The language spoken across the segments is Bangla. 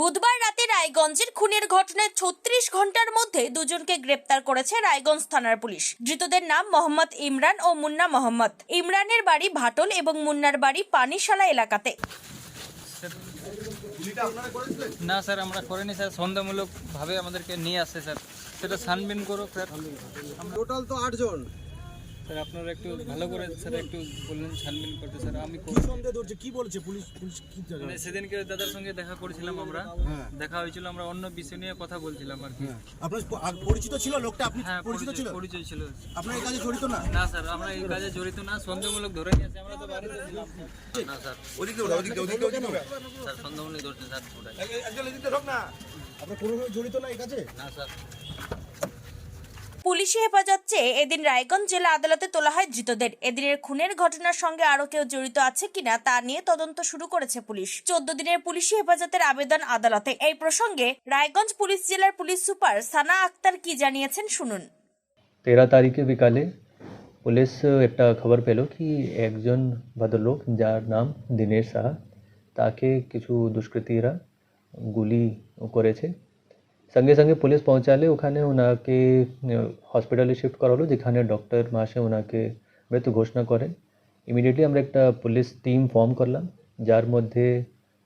বুধবার রাতে রায়গঞ্জের খুনের ঘটনায় ছত্রিশ ঘণ্টার মধ্যে দুজনকে গ্রেপ্তার করেছে রায়গঞ্জ থানার পুলিশ। ধৃতদের নাম মোহাম্মদ ইমরান ও মুন্না মোহাম্মদ। ইমরানের বাড়ি ভাটল এবং মুন্নার বাড়ি পানিশালা এলাকাতে। না স্যার আমরা করিনি স্যার। সন্দেহমূলক ভাবে আমাদেরকে নিয়ে আসছে স্যার। সেটা ছানবিন করো স্যার। টোটাল তো আটজন। স্যার আপনারা একটু ভালো করে স্যার একটু বললেন ছানবিন করতে। স্যার আমি সন্দেহ ধরছে? কি বলছে পুলিশ পুলিশ কি মানে সেদিনকে দাদার সঙ্গে দেখা করেছিলাম আমরা। হ্যাঁ। দেখা হয়েছিল আমরা অন্য বিষয় নিয়ে কথা বলছিলাম আর কি। আপনার পরিচিত ছিল লোকটা? আপনি হ্যাঁ পরিচিত ছিল? পরিচয় ছিল। আপনার এই কাজে জড়িত না? না স্যার আমরা এই কাজে জড়িত না সন্দেহমূলক ধরে নিয়ে আমরা তো বাড়িতে ছিলাম। না স্যার। স্যার। সন্দেহমূলক ধরছে স্যার ওটাই আপনার কোনোভাবে জড়িত না এই কাজে? না স্যার। পুলিশি হেফাজত চেয়ে এদিন রায়গঞ্জ জেলা আদালতে তোলা হয় ধৃতদের। এদিনের খুনের ঘটনার সঙ্গে আরও কেউ জড়িত আছে কিনা তা নিয়ে তদন্ত শুরু করেছে পুলিশ। চোদ্দ দিনের পুলিশি হেফাজতের আবেদন আদালতে। এই প্রসঙ্গে রায়গঞ্জ পুলিশ জেলার পুলিশ সুপার সানা আক্তার কি জানিয়েছেন শুনুন। তেরো তারিখে বিকালে পুলিশ একটা খবর পেল কি একজন ভদ্রলোক যার নাম দিনেশ সাহা, তাকে কিছু দুষ্কৃতীরা গুলি করেছে। সঙ্গে সঙ্গে পুলিশ পৌঁছালে ওখানে ওনাকে হসপিটালে শিফট করা হলো যেখানে ডক্টর মাসে ওনাকে মৃত্যু ঘোষণা করেন ইমিডিয়েটলি আমরা একটা পুলিশ টিম ফর্ম করলাম যার মধ্যে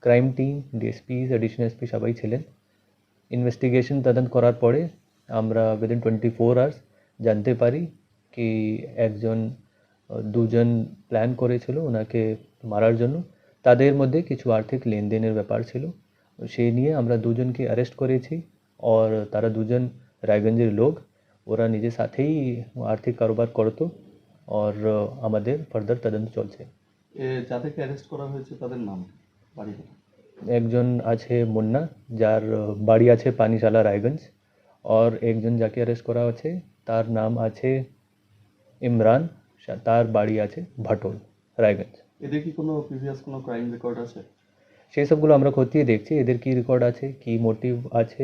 crime team DSP additional SP সবাই ছিলেন ইনভেস্টিগেশন তদন্ত করার পরে আমরা উইদিন টোয়েন্টি ফোর আওয়ার্স জানতে পারি কি একজন দুজন প্ল্যান করেছিল ওনাকে মারার জন্য তাদের মধ্যে কিছু আর্থিক লেনদেনের ব্যাপার ছিল সেই নিয়ে আমরা দুজনকে অ্যারেস্ট করেছি আর তারা দুজন রায়গঞ্জের লোক ওরা নিজের সাথেই আর্থিক কারোবার করতো আর আমাদের ফার্দার তদন্ত চলছে যাদেরকে অ্যারেস্ট করা হয়েছে তাদের নাম বাড়ি একজন আছে মুন্না যার বাড়ি আছে পানিশালা রায়গঞ্জ। আর একজন যাকে অ্যারেস্ট করা আছে তার নাম আছে ইমরান তার বাড়ি আছে ভাটল রায়গঞ্জ। এদের কি কোনো প্রিভিয়াস কোনো ক্রাইম রেকর্ড আছে? সেই সবগুলো আমরা খতিয়ে দেখছি এদের কি রেকর্ড আছে কি মোটিভ আছে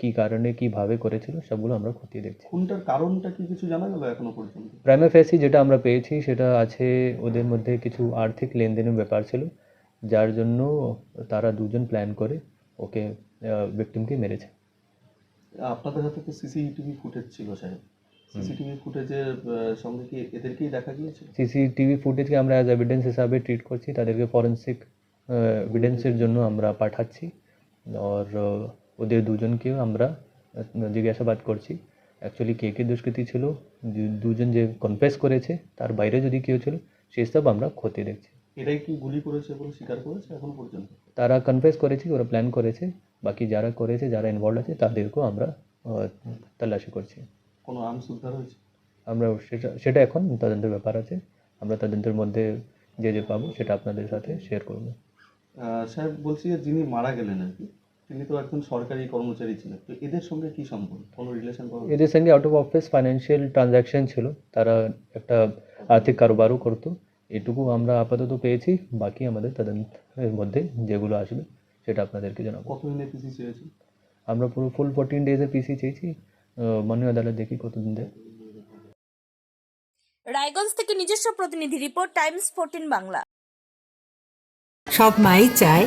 কি কারণে কীভাবে করেছিল সবগুলো আমরা খতিয়ে দেখছি। খুনটার কারণটা কি কিছু জানা গেল এখনও পর্যন্ত? প্রাইমে ফেসি যেটা আমরা পেয়েছি সেটা আছে ওদের মধ্যে কিছু আর্থিক লেনদেনের ব্যাপার ছিল যার জন্য তারা দুজন প্ল্যান করে ওকে ভিকটিমকে মেরেছে। আপনাদের হাতে তো সিসিটিভি ফুটেজ ছিল সাহেব। সিসিটিভি ফুটেজের সঙ্গে কি এদেরকেই দেখা গিয়েছিল? সিসিটিভি ফুটেজকে আমরা অ্যাজ এভিডেন্স হিসাবে ট্রিট করছি তাদেরকে ফরেন্সিক এভিডেন্সের জন্য আমরা পাঠাচ্ছি। আর ওদের দুজনকেও আমরা জিজ্ঞাসাবাদ করছি। অ্যাকচুয়ালি কে কে দুষ্কৃতী ছিল? দুজন যে কনফেস করেছে তার বাইরে যদি কেউ ছিল সেই সব আমরা খতিয়ে দেখছি। এরাই কি গুলি করেছে বলে স্বীকার করেছে এখনও পর্যন্ত? তারা কনফেস করেছে ওরা প্ল্যান করেছে। বাকি যারা করেছে যারা ইনভলভ আছে তাদেরকেও আমরা তল্লাশি করছি। কোনো আর্মস উদ্ধার হয়েছে? আমরা সেটা সেটা এখন তদন্তের ব্যাপার আছে। আমরা তদন্তের মধ্যে যে যে পাবো সেটা আপনাদের সাথে শেয়ার করব। সাহেব বলছি যে যিনি মারা গেলেন আর কি তিনি তো একজন সরকারি কর্মচারী ছিলেন। তো এদের সঙ্গে কি সম্পর্ক? কোনো রিলেশন? এদের সঙ্গে out of office financial transaction ছিল। তারা একটা আর্থিক কারোবারও করতো। এটুকু আমরা আপাতত পেয়েছি। বাকি আমাদের তদন্তের মধ্যে যেগুলো আসবে সেটা আপনাদেরকে জানাব। কত দিনের পিসি চেয়েছে আমরা পুরো ফুল ফোরটিন ডেজের পিসি চেয়েছি মাননীয় আদালত দেখি কতদিন দেয়। রায়গঞ্জ থেকে নিজস্ব প্রতিনিধি রিপোর্ট টাইমস ফোরটিন বাংলা। সব মাই চায়